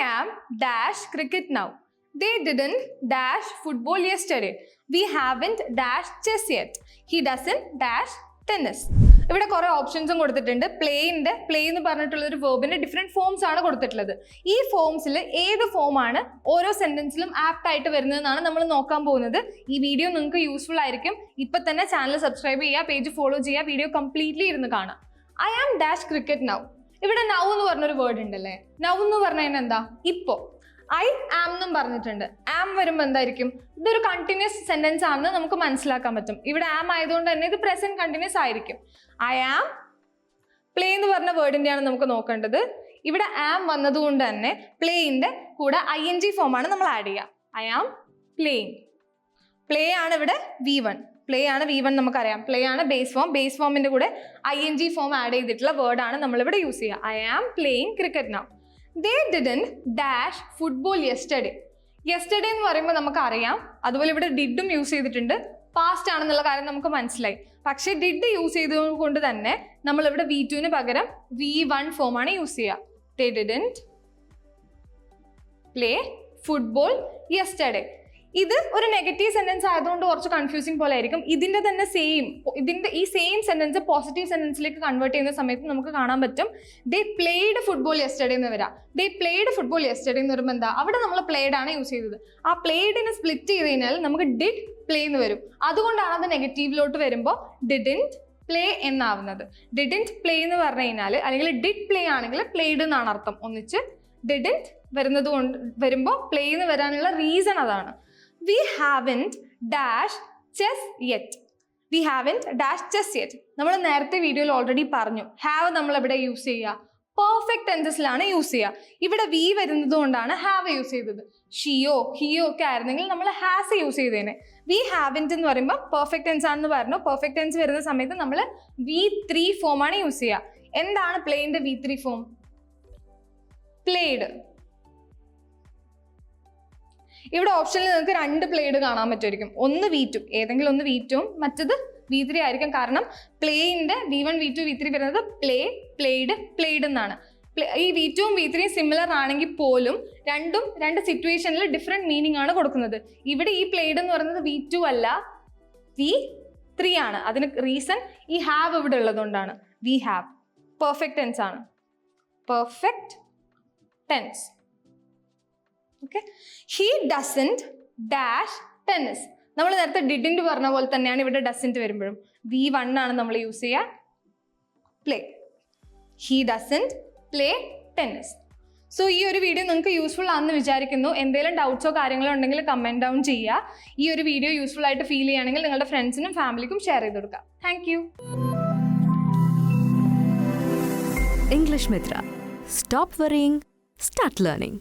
am dash cricket now. They didn't dash football yesterday. We haven't dash chess yet. He doesn't dash tennis. ഇവിടെ കുറെ ഓപ്ഷൻസും കൊടുത്തിട്ടുണ്ട് പ്ലേയിന്റെ play എന്ന് പറഞ്ഞിട്ടുള്ള ഒരു വേർബിന്റെ different forms ആണ് കൊടുത്തിട്ടുള്ളത് ഈ ഫോംസിൽ ഏത് ഫോമാണ് ഓരോ സെന്റൻസിലും ആപ്റ്റ് ആയിട്ട് വരുന്നതെന്നാണ് നമ്മൾ നോക്കാൻ പോകുന്നത് ഈ വീഡിയോ നിങ്ങൾക്ക് യൂസ്ഫുൾ ആയിരിക്കും ഇപ്പം തന്നെ ചാനൽ സബ്സ്ക്രൈബ് ചെയ്യുക പേജ് ഫോളോ ചെയ്യുക വീഡിയോ കംപ്ലീറ്റ്ലി ഇരുന്ന് കാണാം I am dash cricket now ഇവിടെ നൗ എന്ന് പറഞ്ഞൊരു വേർഡ് ഉണ്ടല്ലേ? നൗ എന്ന് പറഞ്ഞതിന് എന്താ? ഇപ്പോ. ഐ ആം എന്നും പറഞ്ഞിട്ടുണ്ട്. ആം വരുമ്പോൾ എന്തായിരിക്കും? ഇതൊരു കണ്ടിന്യൂസ് സെന്റൻസ് ആണെന്ന് നമുക്ക് മനസ്സിലാക്കാൻ പറ്റും. ഇവിടെ ആം ആയതുകൊണ്ട് തന്നെ ഇത് പ്രസന്റ് കണ്ടിന്യൂസ് ആയിരിക്കും. ഐ ആം പ്ലേ എന്ന് പറഞ്ഞ വേർഡിന്റെയാണ് നമുക്ക് നോക്കേണ്ടത്. ഇവിടെ ആം വന്നതുകൊണ്ട് തന്നെ പ്ലേയിന്റെ കൂടെ ഐ എൻ ജി ഫോമാണ് നമ്മൾ ആഡ് ചെയ്യുക. ഐ ആം പ്ലേയിങ് പ്ലേ ആണ് ഇവിടെ വി വൺ പ്ലേ ആണ് വി വൺ നമുക്കറിയാം. പ്ലേ ആണ് ബേസ് ഫോം ബേസ് ഫോമിന്റെ കൂടെ I N G form add ചെയ്തിട്ടുള്ള വേർഡ് ആണ് നമ്മളിവിടെ യൂസ് ചെയ്യുക. I am playing cricket now they didn't dash football yesterday yesterday എന്ന് പറയുമ്പോൾ നമുക്കറിയാം. അതുപോലെ ഇവിടെ ഡിഡും യൂസ് ചെയ്തിട്ടുണ്ട്. പാസ്റ്റ് ആണെന്നുള്ള കാര്യം നമുക്ക് മനസ്സിലായി. പക്ഷേ ഡിഡ് യൂസ് ചെയ്തുകൊണ്ട് തന്നെ നമ്മളിവിടെ വി ടുവിന് പകരം വി വൺ ഫോം ആണ് യൂസ് ചെയ്യുക. They didn't play football yesterday ഇത് ഒരു നെഗറ്റീവ് സെന്റൻസ് ആയതുകൊണ്ട് കുറച്ച് കൺഫ്യൂസിങ് പോലെ ആയിരിക്കും ഇതിന്റെ തന്നെ സെയിം ഇതിന്റെ ഈ സെയിം സെന്റൻസ് പോസിറ്റീവ് സെന്റൻസിലേക്ക് കൺവേർട്ട് ചെയ്യുന്ന സമയത്ത് നമുക്ക് കാണാൻ പറ്റും. ദേ പ്ലേഡ് ഫുട്ബോൾ യെസ്റ്റർഡേ എന്ന് വരാം. ദേ പ്ലേഡ് ഫുട്ബോൾ യെസ്റ്റർഡേ എന്ന് പറയുമ്പോൾ എന്താ? അവിടെ നമ്മൾ പ്ലേഡ് ആണ് യൂസ് ചെയ്തത്. ആ പ്ലേഡിനെ സ്പ്ലിറ്റ് ചെയ്ത് കഴിഞ്ഞാൽ നമുക്ക് ഡിഡ് പ്ലേ എന്ന് വരും. അതുകൊണ്ടാണ് അത് നെഗറ്റീവിലോട്ട് വരുമ്പോൾ ഡിഡിന്റ് പ്ലേ എന്നാവുന്നത്. ഡിഡിന്റ് പ്ലേ എന്ന് പറഞ്ഞു കഴിഞ്ഞാൽ അല്ലെങ്കിൽ ഡിഡ് പ്ലേ ആണെങ്കിൽ പ്ലേഡ് എന്നാണ് അർത്ഥം. ഒന്നിച്ച് ഡിഡിന്റ് വരുന്നത് കൊണ്ട് വരുമ്പോൾ പ്ലേ എന്ന് വരാനുള്ള റീസൺ അതാണ്. We haven't dash chess yet we haven't dash chess yet നമ്മൾ നേരത്തെ വീഡിയോയിൽ ഓൾറെഡി പറഞ്ഞു. ഹാവ് നമ്മൾ ഇവിടെ യൂസ് ചെയ്യുക? പെർഫെക്റ്റ് ടെൻസസിലാണ് യൂസ് ചെയ്യുക. ഇവിടെ വി വരുന്നത് കൊണ്ടാണ് ഹാവ് യൂസ് ചെയ്തത്. ഷിയോ ഹിയോ ഒക്കെ ആയിരുന്നെങ്കിൽ നമ്മൾ ഹാസ് യൂസ് ചെയ്തേനെ. വി ഹാവിന്റ് എന്ന് പറയുമ്പോൾ പെർഫെക്റ്റ് ടെൻസ് ആണെന്ന് പറഞ്ഞു. പെർഫെക്റ്റ് ടെൻസ് വരുന്ന സമയത്ത് നമ്മൾ വി ത്രീ ഫോമാണ് യൂസ് ചെയ്യുക. എന്താണ് പ്ലേന്റെ വി ത്രീ ഫോം പ്ലേഡ് ഇവിടെ ഓപ്ഷനിൽ നിങ്ങൾക്ക് രണ്ട് പ്ലേഡ് കാണാൻ പറ്റുമായിരിക്കും. ഒന്ന് വി ടു ഏതെങ്കിലും ഒന്ന് വി ടുവും മറ്റത് വി ത്രീ ആയിരിക്കും. കാരണം പ്ലേയിന്റെ V one V two V three വരുന്നത് പ്ലേ പ്ലേഡ് പ്ലേഡ് എന്നാണ്. ഈ വി ടുവും വി ത്രീയും സിമിലർ ആണെങ്കിൽ പോലും രണ്ടും രണ്ട് സിറ്റുവേഷനിൽ ഡിഫറെന്റ് മീനിങ് ആണ് കൊടുക്കുന്നത്. ഇവിടെ ഈ പ്ലേഡ് എന്ന് പറയുന്നത് വി ടു അല്ല വി ത്രീ ആണ്. അതിന് റീസൺ ഈ ഹാവ് ഇവിടെ ഉള്ളതുകൊണ്ടാണ് വി ഹാവ് പെർഫെക്റ്റ് ടെൻസ് ആണ്. Perfect tense okay he doesn't dash tennis നമ്മൾ നേരത്തെ ഡിഡിന്റ് പറഞ്ഞ പോലെ തന്നെയാണ് ഇവിടെ ഡസന്റ് വരുമ്പോഴും. വി വൺ ആണ് നമ്മൾ യൂസ് ചെയ്യുക play he doesn't play tennis so ഈ ഒരു വീഡിയോ നിങ്ങൾക്ക് യൂസ്ഫുൾ ആണെന്ന് വിചാരിക്കുന്നു. എന്തെങ്കിലും ഡൗട്ട്സോ കാര്യങ്ങളോ ഉണ്ടെങ്കിൽ കമന്റ് ഡൗൺ ചെയ്യുക ഈ ഒരു വീഡിയോ യൂസ്ഫുൾ ആയിട്ട് ഫീൽ ചെയ്യുകയാണെങ്കിൽ നിങ്ങളുടെ ഫ്രണ്ട്സിനും ഫാമിലിക്കും ഷെയർ ചെയ്ത് കൊടുക്കുക thank you English Mitra stop worrying, start learning.